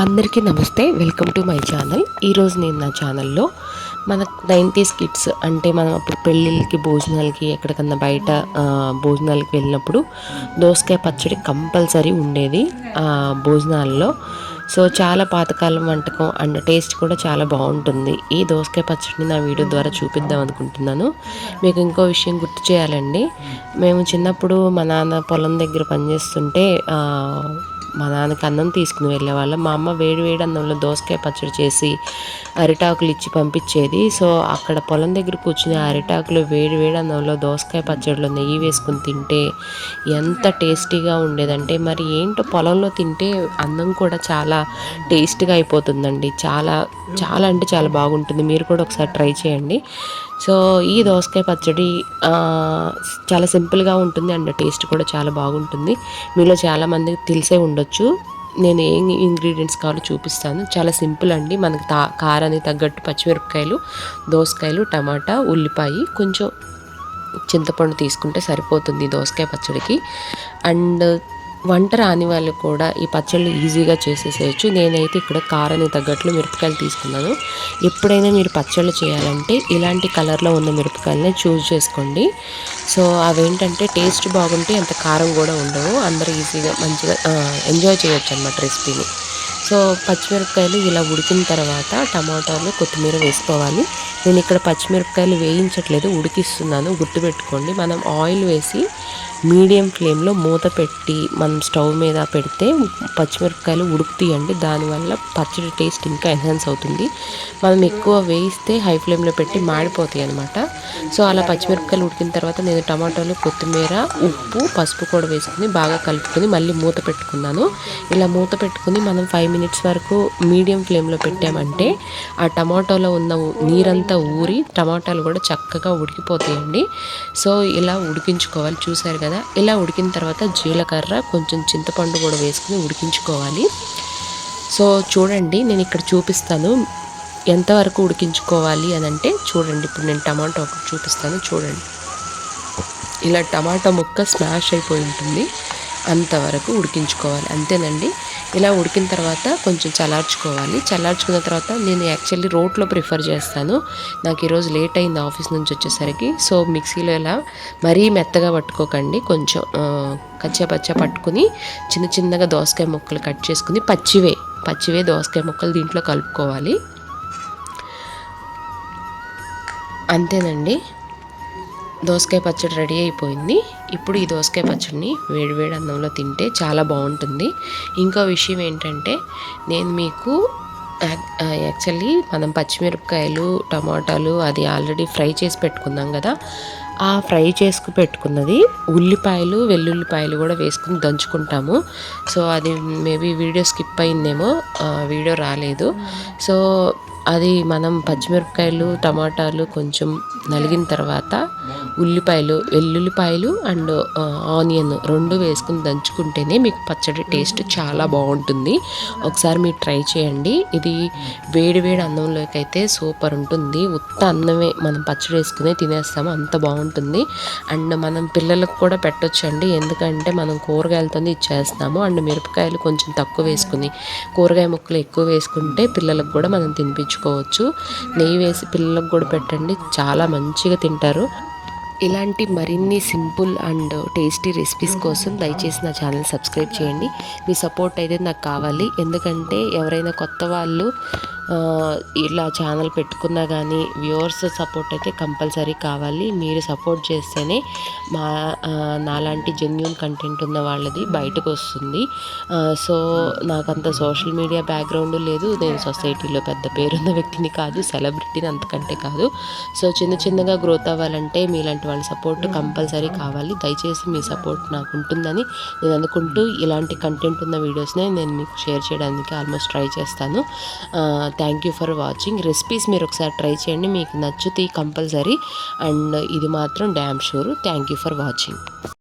అందరికీ నమస్తే. Welcome to my channel. ఈరోజు నేను నా ఛానల్లో మన నైంటీస్ కిడ్స్ అంటే మనం అప్పుడు పెళ్ళిళ్ళకి భోజనాలకి ఎక్కడికన్నా బయట భోజనాలకి వెళ్ళినప్పుడు దోసకాయ పచ్చడి కంపల్సరీ ఉండేది భోజనాల్లో. సో చాలా పాతకాలం వంటకం అండ్ టేస్ట్ కూడా చాలా బాగుంటుంది. ఈ దోసకాయ పచ్చడిని నా వీడియో ద్వారా చూపిద్దాం అనుకుంటున్నాను. మీకు ఇంకో విషయం గుర్తు చేయాలండి. మేము చిన్నప్పుడు మా నాన్న పొలం దగ్గర పనిచేస్తుంటే మా నాన్నకి అన్నం తీసుకుని వెళ్ళేవాళ్ళం మా అమ్మ వేడి వేడి అన్నంలో దోసకాయ పచ్చడి చేసి అరిటాకులు ఇచ్చి పంపించేది. సో అక్కడ పొలం దగ్గర కూర్చుని అరిటాకులు వేడి వేడి అన్నంలో దోసకాయ పచ్చడిలో నెయ్యి వేసుకుని తింటే ఎంత టేస్టీగా ఉండేదంటే మరి ఏంటో పొలంలో తింటే అన్నం కూడా చాలా టేస్ట్గా అయిపోతుందండి. చాలా చాలా అంటే చాలా బాగుంటుంది. మీరు కూడా ఒకసారి ట్రై చేయండి. సో ఈ దోసకాయ పచ్చడి చాలా సింపుల్గా ఉంటుంది అండ్ టేస్ట్ కూడా చాలా బాగుంటుంది. మీలో చాలామందికి తెలిసే ఉండొచ్చు. నేను ఏం ఇంగ్రీడియంట్స్ కావాలో చూపిస్తాను. చాలా సింపుల్ అండి. మనకి తా కారానికి తగ్గట్టు పచ్చిమిరపకాయలు దోసకాయలు టమాటా ఉల్లిపాయ కొంచెం చింతపండు తీసుకుంటే సరిపోతుంది దోసకాయ పచ్చడికి. అండ్ వంట రాని వాళ్ళు కూడా ఈ పచ్చళ్ళు ఈజీగా చేసేసేయచ్చు. నేనైతే ఇక్కడ కారానికి తగ్గట్లు మిరపకాయలు తీసుకున్నాను. ఎప్పుడైనా మీరు పచ్చళ్ళు చేయాలంటే ఇలాంటి కలర్లో ఉన్న మిరపకాయలనే చూస్ చేసుకోండి. సో అవేంటంటే టేస్ట్ బాగుంటే అంత కారం కూడా ఉండవు. అందరూ ఈజీగా మంచిగా ఎంజాయ్ చేయొచ్చు అనమాట రెసిపీని. సో పచ్చిమిరపకాయలు ఇలా ఉడికిన తర్వాత టమాటాలు కొత్తిమీర వేసుకోవాలి. నేను ఇక్కడ పచ్చిమిరపకాయలు వేయించట్లేదు ఉడికిస్తున్నాను. గుర్తుపెట్టుకోండి. మనం ఆయిల్ వేసి మీడియం ఫ్లేమ్లో మూత పెట్టి మనం స్టవ్ మీద పెడితే పచ్చిమిరపకాయలు ఉడుకుతాయండి. దానివల్ల పచ్చడి టేస్ట్ ఇంకా ఎన్హాన్స్ అవుతుంది. మనం ఎక్కువ వేయిస్తే హై ఫ్లేమ్లో పెట్టి మాడిపోతాయి అనమాట సో అలా పచ్చిమిరపకాయలు ఉడికిన తర్వాత నేను టమాటోలు కొత్తిమీర ఉప్పు పసుపు కూడా వేసుకుని బాగా కలుపుకొని మళ్ళీ మూత పెట్టుకున్నాను. ఇలా మూత పెట్టుకుని మనం ఫైవ్ మినిట్స్ వరకు మీడియం ఫ్లేమ్లో పెట్టామంటే ఆ టమాటోలో ఉన్న నీరంతా ఊరి టమాటాలు కూడా చక్కగా ఉడికిపోతాయండి. సో ఇలా ఉడికించుకోవాలి. చూసారు కదా? ఇలా ఉడికిన తర్వాత జీలకర్ర కొంచెం చింతపండు కూడా వేసుకుని ఉడికించుకోవాలి. సో చూడండి నేను ఇక్కడ చూపిస్తాను ఎంతవరకు ఉడికించుకోవాలి అని అంటే చూడండి ఇప్పుడు నేను టమాటో ఒకటి చూపిస్తాను చూడండి. ఇలా టమాటా ముక్క స్మాష్ అయిపోయి ఉంటుంది. అంతవరకు ఉడికించుకోవాలి. అంతేనండి. ఇలా ఉడికిన తర్వాత కొంచెం చల్లార్చుకోవాలి. చల్లార్చుకున్న తర్వాత నేను యాక్చువల్లీ రోట్లో ప్రిఫర్ చేస్తాను. నాకు ఈరోజు లేట్ అయింది ఆఫీస్ నుంచి వచ్చేసరికి. సో మిక్సీలో ఇలా మరీ మెత్తగా పట్టుకోకండి. కొంచెం ఆ, కచ్చా పచ్చా పట్టుకుని చిన్న చిన్నగా దోసకాయ ముక్కలు కట్ చేసుకుని పచ్చివే పచ్చివే దోసకాయ ముక్కలు దీంట్లో కలుపుకోవాలి. అంతేనండి. దోసకాయ పచ్చడి రెడీ అయిపోయింది. ఇప్పుడు ఈ దోసకాయ పచ్చడిని వేడివేడి అన్నంలో తింటే చాలా బాగుంటుంది. ఇంకో విషయం ఏంటంటే నేను మీకు యాక్చువల్లీ మనం పచ్చిమిరపకాయలు టమాటాలు అది ఆల్రెడీ ఫ్రై చేసి పెట్టుకున్నాం కదా ఆ ఫ్రై చేసుకు పెట్టుకున్నది ఉల్లిపాయలు వెల్లుల్లిపాయలు కూడా వేసుకుని దంచుకుంటాము. సో అది మేబీ వీడియో స్కిప్ అయిందేమో వీడియో రాలేదు. సో అది మనం పచ్చిమిరపకాయలు టమాటాలు కొంచెం నలిగిన తర్వాత ఉల్లిపాయలు వెల్లుల్లిపాయలు అండ్ ఆనియన్ రెండు వేసుకుని దంచుకుంటేనే మీకు పచ్చడి టేస్ట్ చాలా బాగుంటుంది. ఒకసారి మీరు ట్రై చేయండి. ఇది వేడి వేడి అన్నంలోకి అయితే సూపర్ ఉంటుంది. ఉత్త అన్నమే మనం పచ్చడి వేసుకుని తినేస్తాము. అంత బాగుంటుంది. అండ్ మనం పిల్లలకు కూడా పెట్టొచ్చండి. ఎందుకంటే మనం కూరగాయలతో ఇచ్చేస్తాము. అండ్ మిరపకాయలు కొంచెం తక్కువ వేసుకుని కూరగాయ ముక్కలు ఎక్కువ వేసుకుంటే పిల్లలకు కూడా మనం తినిపించు తినిపించుకోవచ్చు నెయ్యి వేసి పిల్లలకు కూడా పెట్టండి. చాలా మంచిగా తింటారు. ఇలాంటి మరిన్ని సింపుల్ అండ్ టేస్టీ రెసిపీస్ కోసం దయచేసి నా ఛానల్ సబ్స్క్రైబ్ చేయండి. మీ సపోర్ట్ అయితే నాకు కావాలి. ఎందుకంటే ఎవరైనా కొత్త వాళ్ళు ఇలా ఛానల్ పెట్టుకున్నా కానీ వ్యూవర్స్ సపోర్ట్ అయితే కంపల్సరీ కావాలి. మీరు సపోర్ట్ చేస్తేనే మా నాలాంటి జెన్యున్ కంటెంట్ ఉన్న వాళ్ళది బయటకు వస్తుంది. సో నాకంత సోషల్ మీడియా బ్యాక్గ్రౌండ్ లేదు. నేను సొసైటీలో పెద్ద పేరున్న వ్యక్తిని కాదు సెలబ్రిటీని అంతకంటే కాదు. సో చిన్న చిన్నగా గ్రోత్ అవ్వాలంటే మీలాంటి వాళ్ళ సపోర్ట్ కంపల్సరీ కావాలి. దయచేసి మీ సపోర్ట్ నాకు ఉంటుందని నేను అనుకుంటూ ఇలాంటి కంటెంట్ ఉన్న వీడియోస్నే నేను మీకు షేర్ చేయడానికి ఆల్మోస్ట్ ట్రై చేస్తాను. Thank you for watching recipes మీరు ఒకసారి ట్రై చేయండి. మీకు నచ్చుతాయి కంపల్సరీ అండ్ ఇది మాత్రం damn sure thank you for watching